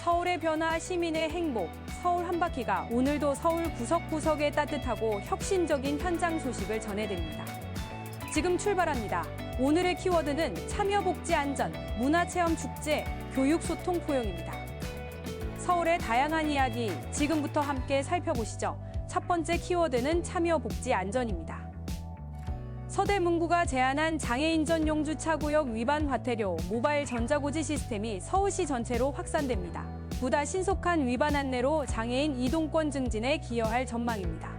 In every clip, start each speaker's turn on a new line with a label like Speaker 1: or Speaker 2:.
Speaker 1: 서울의 변화, 시민의 행복, 서울 한 바퀴가 오늘도 서울 구석구석의 따뜻하고 혁신적인 현장 소식을 전해드립니다. 지금 출발합니다. 오늘의 키워드는 참여복지 안전, 문화체험 축제, 교육소통 포용입니다. 서울의 다양한 이야기 지금부터 함께 살펴보시죠. 첫 번째 키워드는 참여복지 안전입니다. 서대문구가 제안한 장애인 전 용 주차 구역 위반 과태료 모바일 전자고지 시스템이 서울시 전체로 확산됩니다. 보다 신속한 위반 안내로 장애인 이동권 증진에 기여할 전망입니다.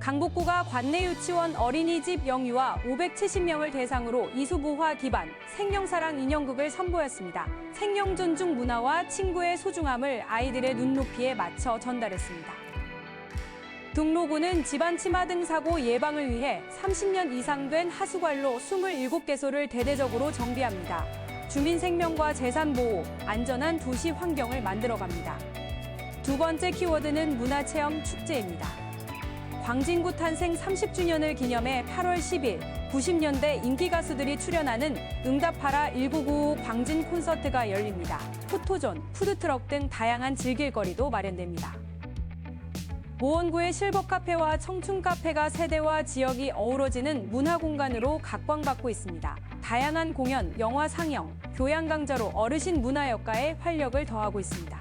Speaker 1: 강북구가 관내 유치원 어린이집 영유아 570명을 대상으로 이수부화 기반 생명사랑 인형극을 선보였습니다. 생명 존중 문화와 친구의 소중함을 아이들의 눈높이에 맞춰 전달했습니다. 등로구는 집안 치마 등 사고 예방을 위해 30년 이상 된 하수관로 27개소를 대대적으로 정비합니다. 주민 생명과 재산 보호, 안전한 도시 환경을 만들어갑니다. 두 번째 키워드는 문화체험 축제입니다. 광진구 탄생 30주년을 기념해 8월 10일 90년대 인기 가수들이 출연하는 응답하라 1995 광진 콘서트가 열립니다. 포토존, 푸드트럭 등 다양한 즐길거리도 마련됩니다. 모원구의 실버 카페와 청춘 카페가 세대와 지역이 어우러지는 문화 공간으로 각광받고 있습니다. 다양한 공연, 영화 상영, 교양 강좌로 어르신 문화 역가에 활력을 더하고 있습니다.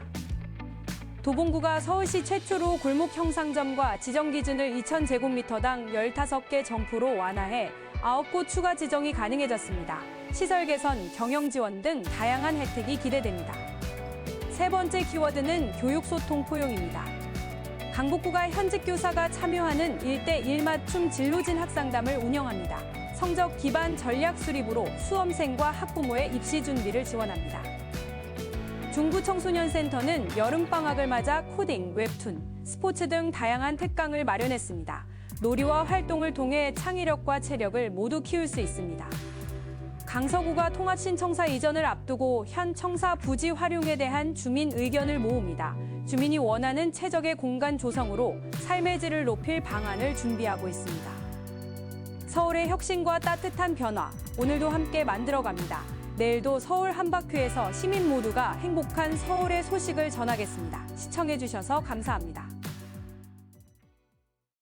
Speaker 1: 도봉구가 서울시 최초로 골목 형상점과 지정 기준을 2,000제곱미터당 15개 점포로 완화해 9곳 추가 지정이 가능해졌습니다. 시설 개선, 경영 지원 등 다양한 혜택이 기대됩니다. 세 번째 키워드는 교육소통 포용입니다. 강북구가 현직 교사가 참여하는 1대1 맞춤 진로진 학상담을 운영합니다. 성적 기반 전략 수립으로 수험생과 학부모의 입시 준비를 지원합니다. 중부청소년센터는 여름방학을 맞아 코딩, 웹툰, 스포츠 등 다양한 특강을 마련했습니다. 놀이와 활동을 통해 창의력과 체력을 모두 키울 수 있습니다. 강서구가 통합신청사 이전을 앞두고 현 청사 부지 활용에 대한 주민 의견을 모읍니다. 주민이 원하는 최적의 공간 조성으로 삶의 질을 높일 방안을 준비하고 있습니다. 서울의 혁신과 따뜻한 변화, 오늘도 함께 만들어갑니다. 내일도 서울 한바퀴에서 시민 모두가 행복한 서울의 소식을 전하겠습니다. 시청해주셔서 감사합니다.